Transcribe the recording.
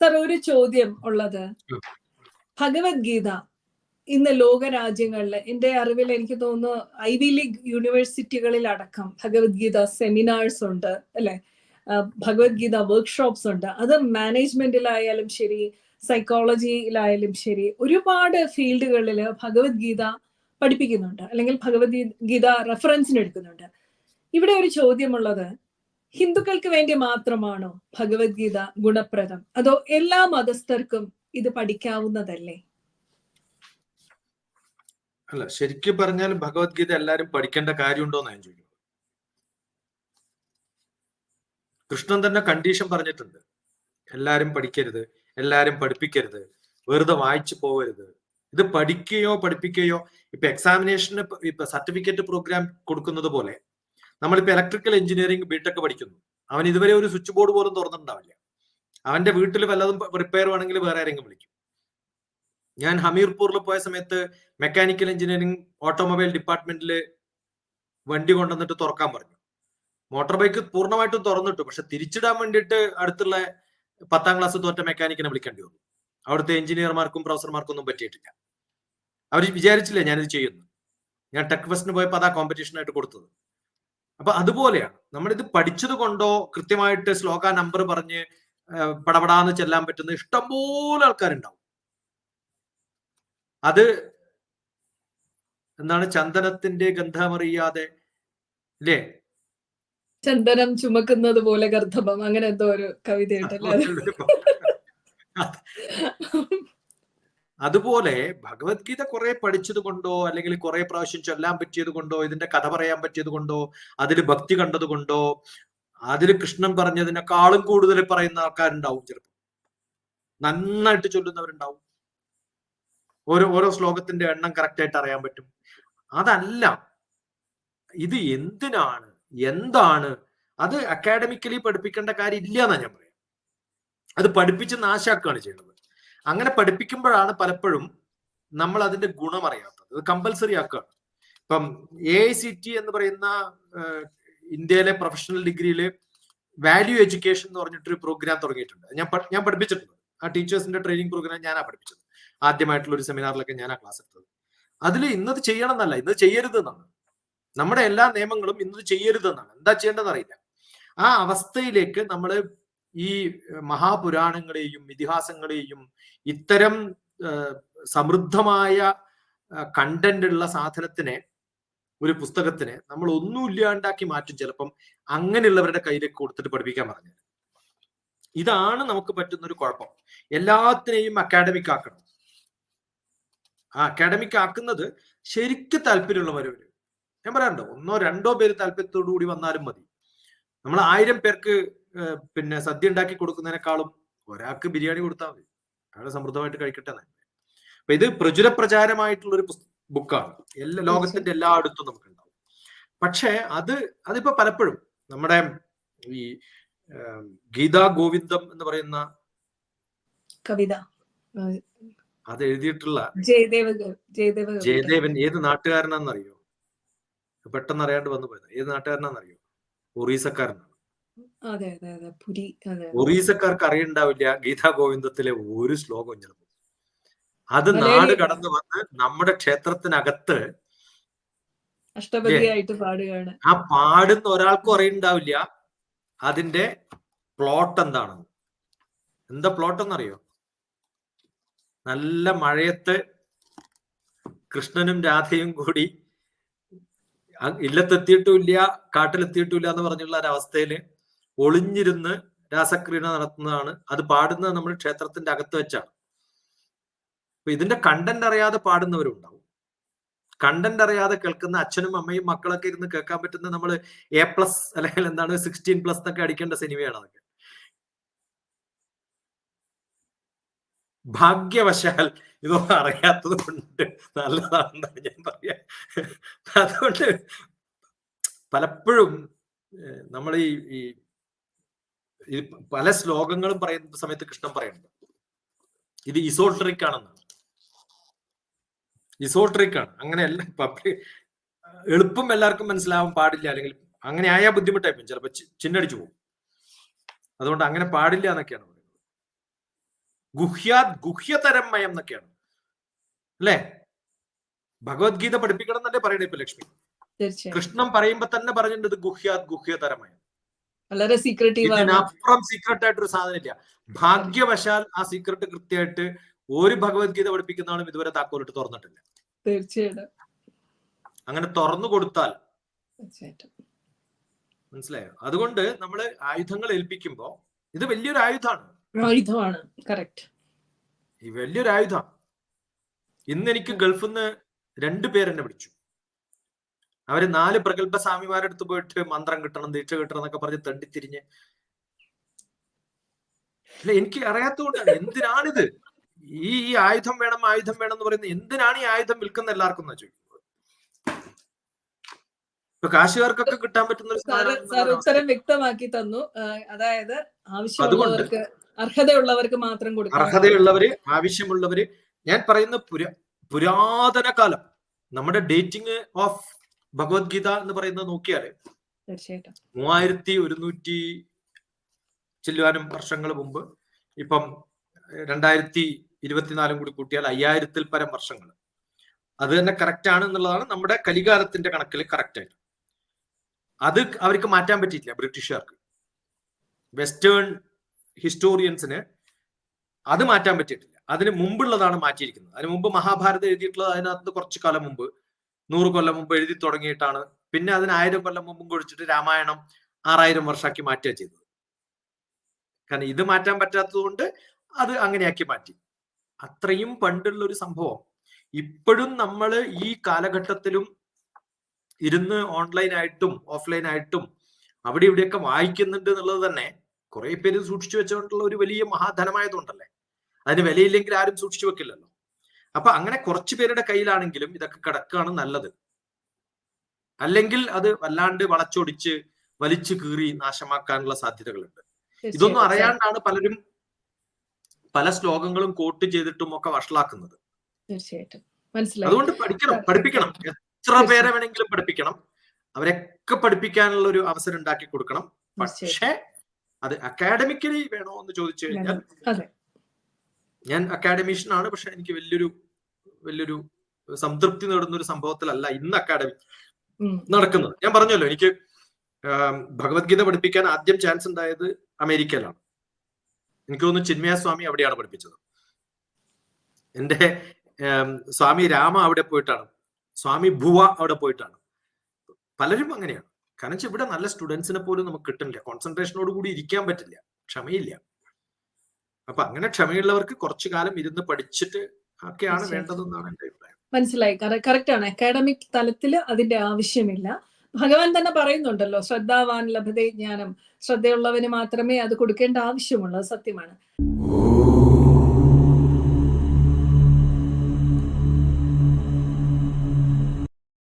Sir ഒരു ചോദ്യം ഉള്ളത്. ഭഗവത്ഗീത ഇന്ന് ലോക രാജ്യങ്ങളിൽ എന്റെ അറിവിൽ എനിക്ക് തോന്നുന്നു ഐ വി ലീഗ് യൂണിവേഴ്സിറ്റികളിൽ അടക്കം ഭഗവത്ഗീത സെമിനാർസ് ഉണ്ട് അല്ലെ? ഭഗവത്ഗീത വർക്ക്ഷോപ്സ് ഉണ്ട്. അത് മാനേജ്മെന്റിലായാലും ശരി സൈക്കോളജിയിലായാലും ശരി ഒരുപാട് ഫീൽഡുകളിൽ ഭഗവത്ഗീത പഠിപ്പിക്കുന്നുണ്ട്. അല്ലെങ്കിൽ ഭഗവത്ഗീത റെഫറൻസിന് എടുക്കുന്നുണ്ട്. ഇവിടെ ഒരു ചോദ്യമുള്ളത് ഹിന്ദുക്കൾക്ക് വേണ്ടി മാത്രമാണോ ഭഗവത്ഗീത ഗുണപ്രദം? അതോ എല്ലാ മതസ്ഥർക്കും ഇത് പഠിക്കാവുന്നതല്ലേ? അല്ല ശരിക്കും പറഞ്ഞാൽ ഭഗവത്ഗീത എല്ലാരും പഠിക്കേണ്ട കാര്യമുണ്ടോന്ന് ഞാൻ ചോദിക്കുന്നത്. കൃഷ്ണൻ തന്നെ കണ്ടീഷൻ പറഞ്ഞിട്ടുണ്ട്. എല്ലാരും പഠിക്കരുത് എല്ലാരും പഠിപ്പിക്കരുത് വെറുതെ വായിച്ചു പോകരുത്. ഇത് പഠിക്കുകയോ പഠിപ്പിക്കുകയോ ഇപ്പൊ എക്സാമിനേഷന് ഇപ്പൊ സർട്ടിഫിക്കറ്റ് പ്രോഗ്രാം കൊടുക്കുന്നത് പോലെ നമ്മളിപ്പോ ഇലക്ട്രിക്കൽ എഞ്ചിനീയറിംഗ് ബിടെക് പഠിക്കുന്നു. അവൻ ഇതുവരെ ഒരു സ്വിച്ച് ബോർഡ് പോലും തുറന്നിട്ടുണ്ടാവില്ല. അവന്റെ വീട്ടിൽ വല്ലതും റിപ്പയർ വേണമെങ്കിൽ വേറെ ആരെങ്കിലും വിളിക്കും. ഞാൻ ഹമീർപൂറിൽ പോയ സമയത്ത് മെക്കാനിക്കൽ എഞ്ചിനീയറിംഗ് ഓട്ടോമൊബൈൽ ഡിപ്പാർട്ട്മെന്റിൽ വണ്ടി കൊണ്ടുവന്നിട്ട് തുറക്കാൻ പറഞ്ഞു. മോട്ടോർ ബൈക്ക് പൂർണമായിട്ടും തുറന്നിട്ടു. പക്ഷെ തിരിച്ചിടാൻ വേണ്ടിയിട്ട് അടുത്തുള്ള പത്താം ക്ലാസ് തോറ്റ മെക്കാനിക്കിനെ വിളിക്കേണ്ടി വന്നു. അവിടുത്തെ എഞ്ചിനീയർമാർക്കും പ്രൊഫസർമാർക്കും ഒന്നും പറ്റിയിട്ടില്ല. അവർ വിചാരിച്ചില്ല ഞാനിത് ചെയ്യുന്നു. ഞാൻ ടെക് ഫെസ്റ്റിന് പോയപ്പോൾ അതാ കോമ്പറ്റീഷനായിട്ട് കൊടുത്തത്. അപ്പൊ അതുപോലെയാണ്. നമ്മളിത് പഠിച്ചത് കൊണ്ടോ കൃത്യമായിട്ട് ശ്ലോക നമ്പർ പറഞ്ഞ് പടപടാന്ന് ചെല്ലാൻ പറ്റുന്ന ഇഷ്ടംപോലെ ആൾക്കാരുണ്ടാവും. അത് എന്താണ്? ചന്ദനത്തിന്റെ ഗന്ധമറിയാതെ അല്ലേ ചന്ദനം ചുമക്കുന്നത് പോലെ ഗർദ്ധമം അങ്ങനെ എന്തോ ഒരു കവിത ഉണ്ടല്ലേ അത് അതുപോലെ ഭഗവത്ഗീത കുറെ പഠിച്ചത് കൊണ്ടോ അല്ലെങ്കിൽ കുറെ പ്രാവശ്യം ചൊല്ലാൻ പറ്റിയത് കൊണ്ടോ ഇതിന്റെ കഥ പറയാൻ പറ്റിയത് കൊണ്ടോ അതിൽ ഭക്തി കണ്ടത് കൊണ്ടോ അതിൽ കൃഷ്ണൻ പറഞ്ഞതിനേക്കാളും കൂടുതൽ പറയുന്ന ആൾക്കാരുണ്ടാവും ചിലപ്പോൾ നന്നായിട്ട് ചൊല്ലുന്നവരുണ്ടാവും. ഓരോ ഓരോ ശ്ലോകത്തിന്റെ എണ്ണം കറക്റ്റ് ആയിട്ട് അറിയാൻ പറ്റും. അതല്ല ഇത് എന്തിനാണ് എന്താണ് അത് അക്കാഡമിക്കലി പഠിപ്പിക്കേണ്ട കാര്യം ഇല്ല എന്നാ ഞാൻ പറയാം. അത് പഠിപ്പിച്ച് നാശാക്കുകയാണ് ചെയ്യുന്നത് അങ്ങനെ പഠിപ്പിക്കുമ്പോഴാണ് പലപ്പോഴും നമ്മൾ അതിന്റെ ഗുണം അറിയാത്തത്. അത് കമ്പൽസറി ആക്കുകയാണ് ഇപ്പം എ ഐ സി ടി എന്ന് പറയുന്ന ഇന്ത്യയിലെ പ്രൊഫഷണൽ ഡിഗ്രിയിൽ വാല്യൂ എഡ്യൂക്കേഷൻ എന്ന് പറഞ്ഞിട്ടൊരു പ്രോഗ്രാം തുടങ്ങിയിട്ടുണ്ട്. ഞാൻ ഞാൻ പഠിപ്പിച്ചിട്ടുണ്ട്. ആ ടീച്ചേഴ്സിന്റെ ട്രെയിനിങ് പ്രോഗ്രാം ഞാനാ പഠിപ്പിച്ചത്. ആദ്യമായിട്ടുള്ള ഒരു സെമിനാറിലൊക്കെ ഞാൻ ആ ക്ലാസ് എടുത്തത്. അതിൽ ഇന്നത് ചെയ്യണം എന്നല്ല ഇന്നത് ചെയ്യരുത് എന്നാണ് നമ്മുടെ എല്ലാ നിയമങ്ങളും ഇന്നത് ചെയ്യരുത് എന്നാണ് എന്താ ചെയ്യേണ്ടതെന്ന് അറിയില്ല ആ അവസ്ഥയിലേക്ക് നമ്മൾ ഈ മഹാപുരാണങ്ങളെയും ഇതിഹാസങ്ങളെയും ഇത്തരം സമൃദ്ധമായ കണ്ടന്റ് ഉള്ള സാധനത്തിനെ ഒരു പുസ്തകത്തിനെ നമ്മൾ ഒന്നും ഇല്ലാണ്ടാക്കി മാറ്റും ചിലപ്പം അങ്ങനെയുള്ളവരുടെ കയ്യിലേക്ക് കൊടുത്തിട്ട് പഠിപ്പിക്കാൻ പറഞ്ഞു ഇതാണ് നമുക്ക് പറ്റുന്ന ഒരു കുഴപ്പം. എല്ലാത്തിനെയും അക്കാഡമിക് ആക്കണം. ആ അക്കാഡമിക് ആക്കുന്നത് ശരിക്കും താല്പര്യമുള്ളവര് ഞാൻ പറയാറുണ്ടോ ഒന്നോ രണ്ടോ പേര് താല്പര്യത്തോടു കൂടി വന്നാലും മതി. നമ്മൾ ആയിരം പേർക്ക് പിന്നെ സദ്യ ഉണ്ടാക്കി കൊടുക്കുന്നതിനേക്കാളും ഒരാൾക്ക് ബിരിയാണി കൊടുത്താൽ മതി. അയാൾ സമൃദ്ധമായിട്ട് കഴിക്കട്ടെ. അപ്പൊ ഇത് പ്രചുര പ്രചാരമായിട്ടുള്ള ഒരു ബുക്കാണ്. എല്ലാ ലോകത്തിന്റെ എല്ലായിടത്തും നമുക്ക് ഉണ്ടാവും പക്ഷെ അത് അതിപ്പോ പലപ്പോഴും നമ്മുടെ ഈ ഗീതാ ഗോവിന്ദം എന്ന് പറയുന്ന കവിത. അത് എഴുതിയിട്ടുള്ള. ജയദേവൻ ഏത് നാട്ടുകാരനാണെന്നറിയോ? പെട്ടെന്ന് അറിയാണ്ട് വന്നു പോയത്. ഏത് നാട്ടുകാരനാണെന്നറിയോ? ഒറീസക്കാരനാണ്. അതെ അതെ അതെ. പുരി അതെ. ഒറീസക്കാർക്ക് അറിയണ്ടാവില്ല ഗീതാ ഗോവിന്ദത്തിലെ ഒരു ശ്ലോകവും ചിലപ്പോൾ അത് നാട് കടന്നു വന്ന് നമ്മുടെ ക്ഷേത്രത്തിനകത്ത് അഷ്ടപതിയായിട്ട് പാടുകയാണ്. ആ പാടുന്ന ഒരാൾക്കും അറിയണ്ടാവില്ല. അതിന്റെ പ്ലോട്ട് എന്താണ്? എന്താ പ്ലോട്ട് എന്നറിയോ? നല്ല മഴയത്ത് കൃഷ്ണനും രാധയും കൂടി ഇല്ലത്തെത്തിയിട്ടുമില്ല കാട്ടിലെത്തിയിട്ടുമില്ല എന്ന് പറഞ്ഞുള്ള ഒരവസ്ഥയിൽ ഒളിഞ്ഞിരുന്ന് രാസക്രീഡ നടത്തുന്നതാണ്. അത് പാടുന്നത് നമ്മൾ ക്ഷേത്രത്തിന്റെ അകത്ത് വെച്ചാണ്. അപ്പൊ ഇതിന്റെ കണ്ടന്റ് അറിയാതെ പാടുന്നവരുണ്ടാവും. കണ്ടന്റ് അറിയാതെ കേൾക്കുന്ന അച്ഛനും അമ്മയും മക്കളൊക്കെ ഇരുന്ന് കേൾക്കാൻ പറ്റുന്ന നമ്മൾ എ പ്ലസ് അല്ലെങ്കിൽ എന്താണ് സിക്സ്റ്റീൻ പ്ലസ് എന്നൊക്കെ അടിക്കേണ്ട സിനിമയാണ് അതൊക്കെ. ഭാഗ്യവശാൽ ഇതൊന്നും അറിയാത്തത് കൊണ്ട് നല്ലതാണെന്നാണ് ഞാൻ പറയാ. അതുകൊണ്ട് പലപ്പോഴും നമ്മൾ ഈ ഈ പല ശ്ലോകങ്ങളും പറയുന്ന സമയത്ത് കൃഷ്ണൻ പറയുന്നുണ്ട്. ഇത് ഇസോട്രിക് ആണെന്നാണ്. ഇസോട്രിക് ആണ്. അങ്ങനെയല്ല പബ്ലിക് എളുപ്പം എല്ലാവർക്കും മനസ്സിലാവാൻ പാടില്ല അല്ലെങ്കിൽ അങ്ങനെ ആയാൽ ബുദ്ധിമുട്ടായി പോകും ചിലപ്പോൾ ചിന്നടിച്ചു പോകും. അതുകൊണ്ട് അങ്ങനെ പാടില്ല എന്നൊക്കെയാണ് പറയുന്നത്. ഗുഹ്യാത് മയം എന്നൊക്കെയാണ്. അല്ലേ? ഭഗവത്ഗീത പഠിപ്പിക്കണം എന്നല്ലേ പറയണേ ഇപ്പൊ ലക്ഷ്മി? കൃഷ്ണൻ പറയുമ്പോ തന്നെ പറഞ്ഞിട്ടുണ്ട് ഇത് ഗുഹ്യാത് ഗുഹ്യതരമയം. വളരെ സീക്രട്ടീവ് ആണ്. ഇതിനപ്പുറം സീക്രട്ട് ആയിട്ടൊരു സാധനം ഇല്ല. ഭാഗ്യവശാൽ ആ സീക്രട്ട് കൃത്യമായിട്ട് ഒരു ഭഗവത്ഗീത പഠിപ്പിക്കുന്ന ആളും ഇതുവരെ താക്കോലിട്ട് തുറന്നിട്ടില്ല. തീർച്ചയായിട്ടും. അങ്ങനെ തുറന്നു കൊടുത്താൽ മനസ്സിലായോ? അതുകൊണ്ട് നമ്മൾ ആയുധങ്ങൾ ഏൽപ്പിക്കുമ്പോ ഇത് വലിയൊരു ആയുധമാണ്. ആയുധമാണ്. കറക്റ്റ് ഈ വലിയൊരു ആയുധമാണ് ഇന്ന് എനിക്ക് ഗൾഫിൽ നിന്ന് രണ്ടു പേരെന്നെ വിളിച്ചു അവർ നാല് പ്രഗത്ഭ സ്വാമിമാരുടെ അടുത്ത് പോയിട്ട് മന്ത്രം കിട്ടണം ദീക്ഷ കിട്ടണം എന്നൊക്കെ പറഞ്ഞ് തണ്ടിത്തിരിഞ്ഞ്. അല്ല എനിക്ക് അറിയാത്തതുകൊണ്ടാണ് എന്തിനാണിത്? ഈ ഈ ആയുധം വേണം ആയുധം വേണം എന്ന് പറയുന്നത് എന്തിനാണ് ഈ ആയുധം വിൽക്കുന്ന എല്ലാവർക്കും എന്നാ ചോദിക്കുന്നത് ഇപ്പൊ കാശുകാർക്കൊക്കെ കിട്ടാൻ പറ്റുന്ന ഉത്തരം വ്യക്തമാക്കി തന്നു. അതായത് ആവശ്യമുള്ളവർക്ക് അർഹതയുള്ളവർക്ക് മാത്രം കൊടുക്കും അർഹതയുള്ളവര് ആവശ്യമുള്ളവര് ഞാൻ പറയുന്ന പുരാ പുരാതന കാലം നമ്മുടെ ഡേറ്റിംഗ് ഓഫ് ഭഗവത്ഗീത എന്ന് പറയുന്നത് നോക്കിയാൽ മൂവായിരത്തി ഒരുന്നൂറ്റി ചില്ലുവാനും വർഷങ്ങൾ മുമ്പ് ഇപ്പം രണ്ടായിരത്തി ഇരുപത്തിനാലും കൂടി കൂട്ടിയാൽ അയ്യായിരത്തിൽ പരം വർഷങ്ങൾ. അത് തന്നെ കറക്റ്റ് ആണ് എന്നുള്ളതാണ് നമ്മുടെ കലികാലത്തിന്റെ കണക്കിൽ കറക്റ്റ് ആയിട്ട്. അത് അവർക്ക് മാറ്റാൻ പറ്റിയിട്ടില്ല ബ്രിട്ടീഷുകാർക്ക്. വെസ്റ്റേൺ ഹിസ്റ്റോറിയൻസിന് അത് മാറ്റാൻ പറ്റിയിട്ടില്ല. അതിന് മുമ്പുള്ളതാണ് മാറ്റിയിരിക്കുന്നത്. അതിന് മുമ്പ് മഹാഭാരതം എഴുതിയിട്ടുള്ളത് അതിനകത്ത് കുറച്ച് കാലം മുമ്പ്. നൂറ് കൊല്ലം മുമ്പ് എഴുതി തുടങ്ങിയിട്ടാണ്. പിന്നെ അതിന് ആയിരം കൊല്ലം മുമ്പും കുഴിച്ചിട്ട് രാമായണം ആറായിരം വർഷമാക്കി മാറ്റുക ചെയ്തത്. കാരണം ഇത് മാറ്റാൻ പറ്റാത്തത് കൊണ്ട് അത് അങ്ങനെയാക്കി മാറ്റി. അത്രയും പണ്ടുള്ള ഒരു സംഭവം. ഇപ്പോഴും നമ്മൾ ഈ കാലഘട്ടത്തിലും ഇരുന്ന് ഓഫ്ലൈൻ ആയിട്ടും അവിടെ ഇവിടെയൊക്കെ വായിക്കുന്നുണ്ട് എന്നുള്ളത് തന്നെ കുറെ പേര് സൂക്ഷിച്ചു വെച്ചുകൊണ്ടുള്ള ഒരു വലിയ മഹാധനമായതുകൊണ്ടല്ലേ? അതിന് വിലയില്ലെങ്കിൽ ആരും സൂക്ഷിച്ചു വെക്കില്ലല്ലോ. അപ്പൊ അങ്ങനെ കുറച്ചു പേരുടെ കയ്യിലാണെങ്കിലും ഇതൊക്കെ കിടക്കുകയാണ് നല്ലത്. അല്ലെങ്കിൽ അത് വല്ലാണ്ട് വളച്ചൊടിച്ച് വലിച്ചു കീറി നാശമാക്കാനുള്ള സാധ്യതകളുണ്ട്. ഇതൊന്നും അറിയാണ്ടാണ് പലരും പല ശ്ലോകങ്ങളും കോട്ട് ചെയ്തിട്ടും ഒക്കെ വഷളാക്കുന്നത്. തീർച്ചയായിട്ടും. അതുകൊണ്ട് പഠിക്കണം പഠിപ്പിക്കണം. എത്ര പേരെ വേണമെങ്കിലും പഠിപ്പിക്കണം. അവരൊക്കെ പഠിപ്പിക്കാനുള്ള ഒരു അവസരം ഉണ്ടാക്കി കൊടുക്കണം. പക്ഷേ അത് അക്കാഡമിക്കലി വേണോ എന്ന് ചോദിച്ചു കഴിഞ്ഞാൽ ഞാൻ അക്കാഡമിഷ്യൻ ആണ്. പക്ഷെ എനിക്ക് വലിയൊരു വലിയൊരു സംതൃപ്തി നേടുന്ന ഒരു സംഭവത്തിലല്ല ഇന്ന് അക്കാഡമി. നടക്കുന്നത്. ഞാൻ പറഞ്ഞല്ലോ എനിക്ക് ഭഗവത്ഗീത പഠിപ്പിക്കാൻ ആദ്യം ചാൻസ് ഉണ്ടായത് അമേരിക്കയിലാണ്. എനിക്ക് തോന്നുന്നു ചിന്മയ സ്വാമി അവിടെയാണ് പഠിപ്പിച്ചത്. എന്റെ സ്വാമി രാമ അവിടെ പോയിട്ടാണ്. സ്വാമി ഭുവ അവിടെ പോയിട്ടാണ്. പലരും അങ്ങനെയാണ്. കാരണം ഇവിടെ നല്ല സ്റ്റുഡൻസിനെ പോലും നമുക്ക് കിട്ടുന്നില്ല. കോൺസെൻട്രേഷനോട് കൂടി ഇരിക്കാൻ പറ്റില്ല. ക്ഷമയില്ല. അപ്പൊ അങ്ങനെ ക്ഷമയുള്ളവർക്ക് കുറച്ചു കാലം ഇരുന്ന് പഠിച്ചിട്ട് ഒക്കെയാണ്. വേണ്ടതെന്നാണ് എന്റെ അഭിപ്രായം. മനസ്സിലായി. കറക്റ്റ് ആണ്. അക്കാഡമിക് തലത്തിൽ അതിന്റെ ആവശ്യമില്ല. ഭഗവാൻ തന്നെ പറയുന്നുണ്ടല്ലോ ശ്രദ്ധാവാൻ ലഭതേ ജ്ഞാനം. ശ്രദ്ധയുള്ളവന് മാത്രമേ അത് കൊടുക്കേണ്ട ആവശ്യമുള്ളൂ. സത്യമാണ്.